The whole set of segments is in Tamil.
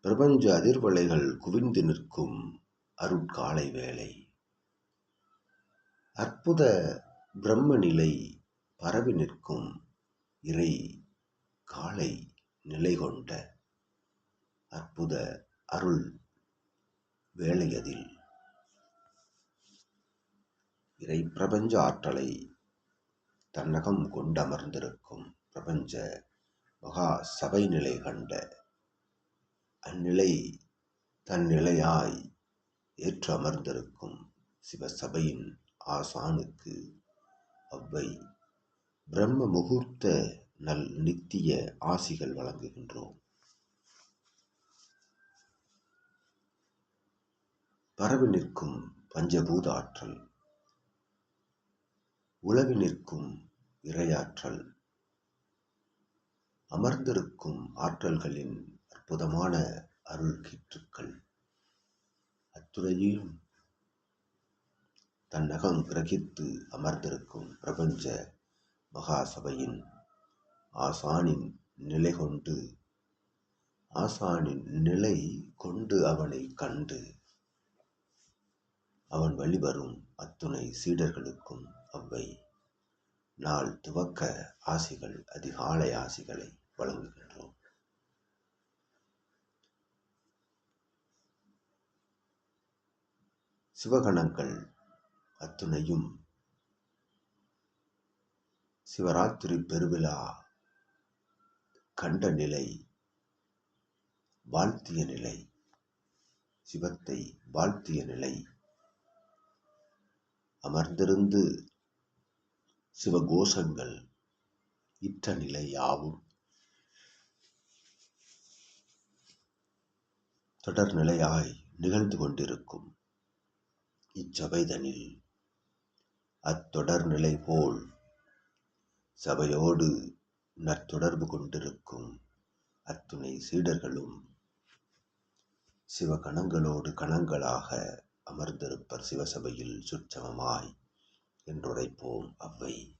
பிரபஞ்ச அதிர்வலைகள் குவிந்து நிற்கும் அருட்காலை வேளை. அற்புத பிரம்ம நிலை பரவி நிற்கும் இறை காலை நிலை கொண்ட அற்புத அருள் வேளையதில். இறை பிரபஞ்ச ஆற்றலை தன்னகம் கொண்டமர்ந்திருக்கும் பிரபஞ்ச மகா சபை நிலை கண்ட அந்நிலை தன்னிலையாய் ஏற்று அமர்ந்திருக்கும் சிவசபையின் ஆசானுக்கு அவ்வை பிரம்ம முகூர்த்த நல் நித்திய ஆசிகள் வழங்குகின்றோம். பரவி நிற்கும் பஞ்சபூத ஆற்றல் உளவி நிற்கும் இரையாற்றல் அமர்ந்திருக்கும் ஆற்றல்களின் அற்புதமான அருள் கீற்றுக்கள். அத்துறையும் தன்னகம் கிரகித்து அமர்ந்திருக்கும் பிரபஞ்ச மகாசபையின் ஆசானின் நிலை கொண்டு ஆசானின் நிலை கொண்டு அவனை கண்டு அவன் வழிவரும் அத்துணை சீடர்களுக்கும் அவ்வை நாள் துவக்க ஆசிகள் அதிகாலை ஆசிகளை வழங்குகின்றன. சிவகணங்கள் அத்துணையும் சிவராத்திரி பெருவிழா கண்ட நிலை வாழ்த்திய நிலை சிவத்தை வாழ்த்திய நிலை. அமர்ந்திருந்து சிவகோஷங்கள் இற்ற நிலை யாவும். தொடர் நிலையாய் நிகழ்ந்து கொண்டிருக்கும் இச்சபைதனில் அத்தொடர்நிலை போல் சபையோடு நற்தொடர்பு கொண்டிருக்கும் அத்துணை சீடர்களும் சிவகணங்களோடு கணங்களாக அமர்ந்திருப்பர் சிவசபையில் சுற்றமமாய் என்றுரைப்போம் அவ்வை.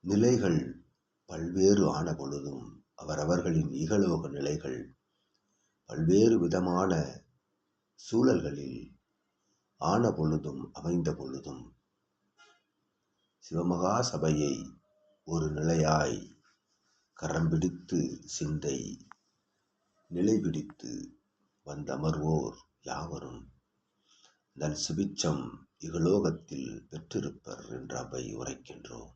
நிலைகள் பல்வேறு ஆன பொழுதும் அவரவர்களின் இகலோக நிலைகள் பல்வேறு விதமான சூழல்களில் ஆன பொழுதும் அமைந்த பொழுதும் சிவமகா சபையை ஒரு நிலையாய் கரம் பிடித்து சிந்தை நிலை பிடித்து வந்தமர்வோர் யாவரும் நல் சுபிச்சம் இகலோகத்தில் பெற்றிருப்பர் என்று அவை உரைக்கின்றோம்.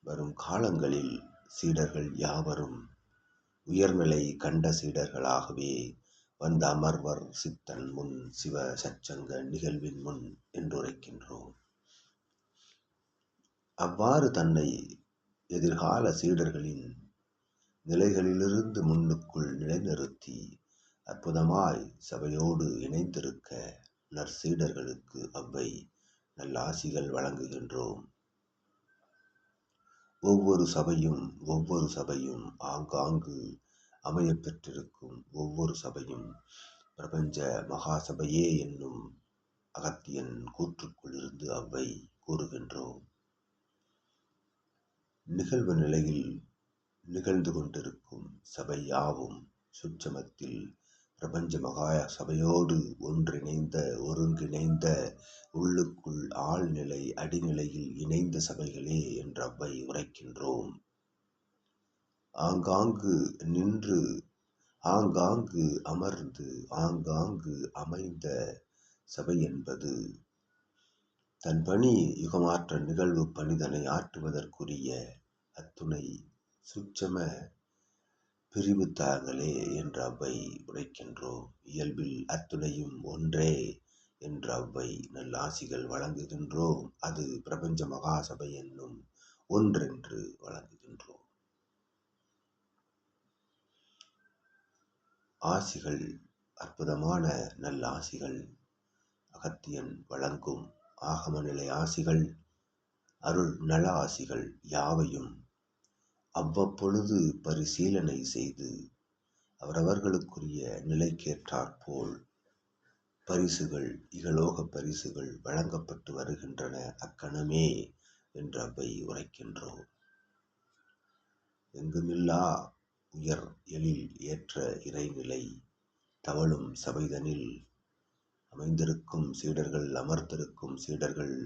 வரும் காலங்களில் சீடர்கள் யாவரும் உயர்நிலை கண்ட சீடர்களாகவே வந்த அமர்வர் சித்தன் முன் சிவ சச்சங்க நிகழ்வின் முன் என்றுரைக்கின்றோம். அவ்வாறு தன்னை எதிர்கால சீடர்களின் நிலைகளிலிருந்து முன்னுக்குள் நிலைநிறுத்தி அற்புதமாய் சபையோடு இணைந்திருக்க நற்சீடர்களுக்கு அவ்வை நல்லாசிகள் வழங்குகின்றோம். ஒவ்வொரு சபையும் ஒவ்வொரு சபையும் ஆங்காங்கு அமையப்பெற்றிருக்கும் ஒவ்வொரு சபையும் பிரபஞ்ச மகாசபையே என்னும் அகத்தியன் கூற்றுக்குள் இருந்து அவ்வை கூறுகின்றோம் நிகழ்வு நிலையில் நிகழ்ந்து கொண்டிருக்கும் சபை யாவும் சுட்சமத்தில் பிரபஞ்ச மகா சபையோடு ஒன்றிணைந்த ஒருங்கிணைந்த உள்ளுக்கு ஆழ்நிலை அடிநிலையில் இணைந்த சபைகளே என்று அவ்வை உரைக்கின்றோம். ஆங்காங்கு நின்று ஆங்காங்கு அமர்ந்து ஆங்காங்கு அமைந்த சபை என்பது தன் பணி யுகமாற்ற நிகழ்வு பணிதனை ஆற்றுவதற்குரிய அத்துணை சுச்சம பிரிவு தாங்களே என்று அவ்வை உரைக்கின்றோம். இயல்பில் அத்துணையும் ஒன்றே என்று அவ்வை நல்லாசிகள் வழங்குகின்றோம். அது பிரபஞ்ச மகாசபை என்னும் ஒன்றென்று வழங்குகின்றோம். ஆசிகள் அற்புதமான நல்ல ஆசிகள் அகத்தியன் வழங்கும் ஆகம நிலை ஆசிகள் அருள் நல ஆசிகள் யாவையும் அவ்வப்பொழுது பரிசீலனை செய்து அவரவர்களுக்குரிய நிலைக்கேற்றாற்போல் பரிசுகள் இகலோக பரிசுகள் வழங்கப்பட்டு வருகின்றன. அக்கணமே என்று அவை உரைக்கின்றோம். எங்குமில்லா உயர் எழில் ஏற்ற இறைநிலை தவழும் சபைதனில் அமைந்திருக்கும் சீடர்கள் அமர்ந்திருக்கும் சீடர்கள்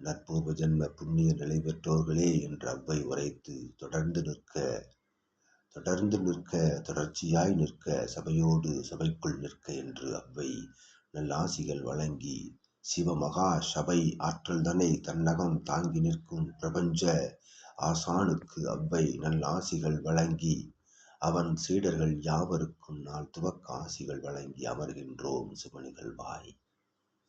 நற்பூர்வ ஜென்ம புண்ணிய நிலை பெற்றோர்களே என்று அவ்வை உரைத்து தொடர்ந்து நிற்க தொடர்ந்து நிற்க தொடர்ச்சியாய் நிற்க சபையோடு சபைக்குள் நிற்க என்று அவ்வை நல்லாசிகள் வழங்கி சிவமகா சபை ஆற்றல் தன்னை தன்னகம் தாங்கி நிற்கும் பிரபஞ்ச ஆசானுக்கு அவ்வை நல்லாசிகள் வழங்கி அவன் சீடர்கள் யாவருக்கும் நாள் துவக்க ஆசிகள் வழங்கி அமர்கின்றோம் சுப நிகழ்வாய்